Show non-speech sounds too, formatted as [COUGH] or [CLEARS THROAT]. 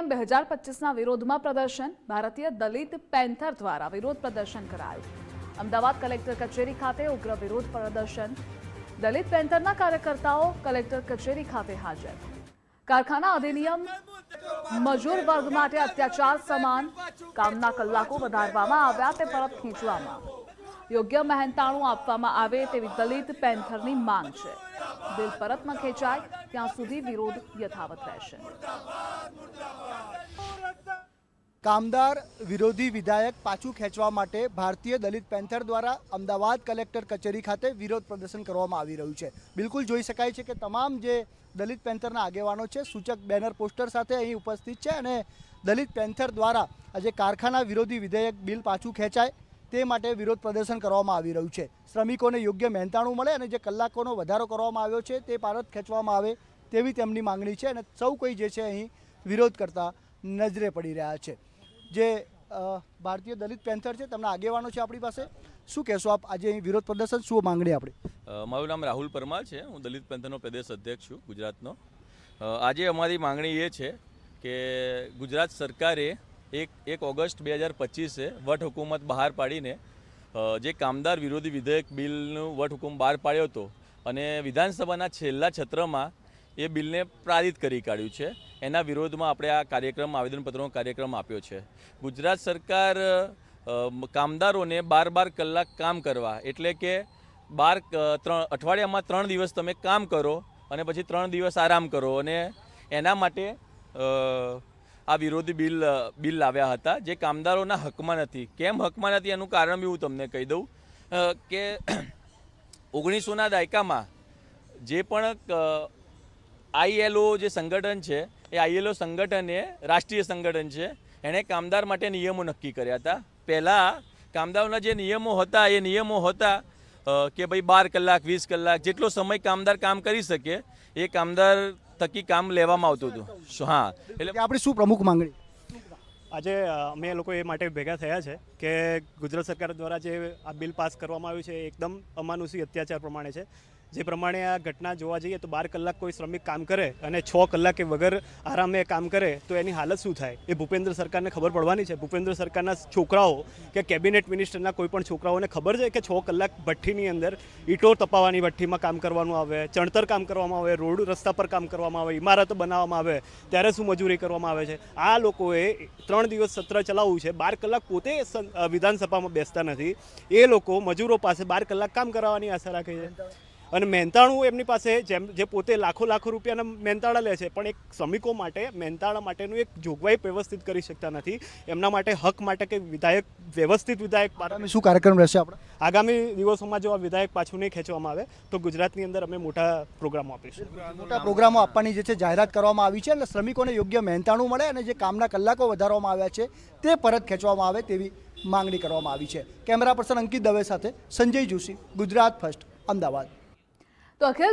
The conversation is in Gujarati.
અધિનિયમ બે હજાર પચીસના વિરોધમાં પ્રદર્શન ભારતીય દલિત પેન્થર દ્વારા વિરોધ પ્રદર્શન કરાયું. અમદાવાદ કલેક્ટર કચેરી ખાતે ઉગ્ર વિરોધ પ્રદર્શન. દલિત પેન્થરના કાર્યકર્તાઓ કલેક્ટર કચેરી ખાતે હાજર. કારખાના અધિનિયમ મજૂર વર્ગ માટે અત્યાચાર સમાન કામના કલાકો વધારવામાં આવ્યા તે પરત ખેંચવામાં. યોગ્ય મહેનતાણું આપવામાં આવે તેવી દલિત પેન્થરની માંગ છે. બિલ પરતમાં ખેંચાય, ત્યાં સુધી વિરોધ યથાવત રહેશે. કામદાર વિરોધી વિધાયક પાછું ખેંચવા માટે ભારતીય દલિત પેન્થર દ્વારા અમદાવાદ કલેક્ટર કચેરી ખાતે વિરોધ પ્રદર્શન કરવામાં આવી રહ્યું છે. બિલકુલ જોઈ શકાય છે કે તમામ જે દલિત પેન્થરના આગેવાનો છે, સૂચક બેનર પોસ્ટર સાથે અહીં ઉપસ્થિત છે અને દલિત પેન્થર દ્વારા આજે કારખાના વિરોધી વિધેયક બિલ પાછું ખેંચાય તે માટે વિરોધ પ્રદર્શન કરવામાં આવી રહ્યું છે. શ્રમિકોને યોગ્ય મહેનતાણું મળે અને જે કલાકોનો વધારો કરવામાં આવ્યો છે તે પારત ખેંચવામાં આવે તેવી તેમની માંગણી છે અને સૌ કોઈ જે છે અહીં વિરોધ કરતા નજરે પડી રહ્યા છે. જે ભારતીય દલિત પેન્થર છે, તેમના આગેવાનો છે આપણી પાસે. શું કહેશો આપ? આજે અહીં વિરોધ પ્રદર્શન શું માંગણી આપણે? મારું નામ રાહુલ પરમાર છે. હું દલિત પેન્થરનો પ્રદેશ અધ્યક્ષ છું, ગુજરાતનો. આજે અમારી માંગણી એ છે કે ગુજરાત સરકારે એક એક ઓગસ્ટ બે હજાર પચીસે વટ હુકુમત બહાર પાડીને જે કામદાર વિરોધી વિધેયક બિલનું વટ હુકુમ બહાર પાડ્યો હતો અને વિધાનસભાના છેલ્લા છત્રમાં એ બિલને પારિત કરી કાઢ્યું છે. એના વિરોધમાં આપણે આ કાર્યક્રમ, આવેદનપત્રનો કાર્યક્રમ આપ્યો છે. ગુજરાત સરકાર કામદારોને બાર બાર કલાક કામ કરવા, એટલે કે બાર ત્રણ, અઠવાડિયામાં ત્રણ દિવસ તમે કામ કરો અને પછી ત્રણ દિવસ આરામ કરો અને એના માટે આ વિરોધી બિલ બિલ લાવ્યા હતા, જે કામદારોના હકમાં નથી. કેમ હકમાં નથી એનું કારણ બી હું તમને કહી દઉં કે [CLEARS THROAT] ઓગણીસોના દાયકામાં જે પણ આઈએલઓ જે સંગઠન છે એ આઈએલઓ સંગઠન એ રાષ્ટ્રીય સંગઠન છે. એણે કામદાર માટે નિયમો નક્કી કર્યા હતા. પહેલાં કામદારોના જે નિયમો હતા એ નિયમો હતા કે ભાઈ બાર કલાક વીસ કલાક જેટલો સમય કામદાર કામ કરી શકે એ કામદાર થકી કામ લેવામાં આવતું હતું. હા. એટલે આપણી શું પ્રમુખ માંગણી? આજે અમે લોકો એ માટે ભેગા થયા છે કે ગુજરાત સરકાર દ્વારા જે આ બિલ પાસ કરવામાં આવ્યું છે એ એકદમ અમાનુષી અત્યાચાર પ્રમાણે છે. જે પ્રમાણે આ ઘટના જોવા જઈએ તો બાર કલાક કોઈ શ્રમિક કામ કરે અને છ કલાકે વગર આરામે કામ કરે, તો એની હાલત શું થાય? એ ભૂપેન્દ્ર સરકારને ખબર પડવાની છે. ભૂપેન્દ્ર સરકારના છોકરાઓ કે કેબિનેટ મિનિસ્ટરના કોઈ પણ છોકરાઓને ખબર છે કે છ કલાક ભઠ્ઠીની અંદર ઈંટો તપાવવાની ભઠ્ઠીમાં કામ કરવાનું આવે, ચણતર કામ કરવામાં આવે, રોડ રસ્તા પર કામ કરવામાં આવે ઇમારતો બનાવવામાં આવે, ત્યારે શું મજૂરી કરવામાં આવે છે? આ લોકોએ ત્રણ દિવસ સત્ર ચલાવવું છે. બાર કલાક પોતે વિધાનસભામાં બેસતા નથી. એ લોકો મજૂરો પાસે બાર કલાક કામ કરાવવાની આશા રાખે છે. અને મહેનતાણું એમની પાસે જેમ જે પોતે લાખો લાખો રૂપિયાના મહેનતાળા લે છે પણ એક શ્રમિકો માટે મહેનતાળા માટેનું એક જોગવાઈ વ્યવસ્થિત કરી શકતા નથી. એમના માટે હક માટે કે વિધાયક વ્યવસ્થિત વિધાયક શું કાર્યક્રમ રહેશે આપણે? આગામી દિવસોમાં જો આ વિધાયક પાછું નહીં ખેંચવામાં આવે તો ગુજરાતની અંદર અમે મોટા પ્રોગ્રામો આપીશું. મોટા પ્રોગ્રામો આપવાની જે છે જાહેરાત કરવામાં આવી છે અને શ્રમિકોને યોગ્ય મહેનતાણું મળે અને જે કામના કલાકો વધારવામાં આવ્યા છે તે પરત ખેંચવામાં આવે તેવી માંગણી કરવામાં આવી છે. કેમેરા પર્સન અંકિત દવે સાથે સંજય જોશી ગુજરાત ફર્સ્ટ અમદાવાદ. તો અખિલ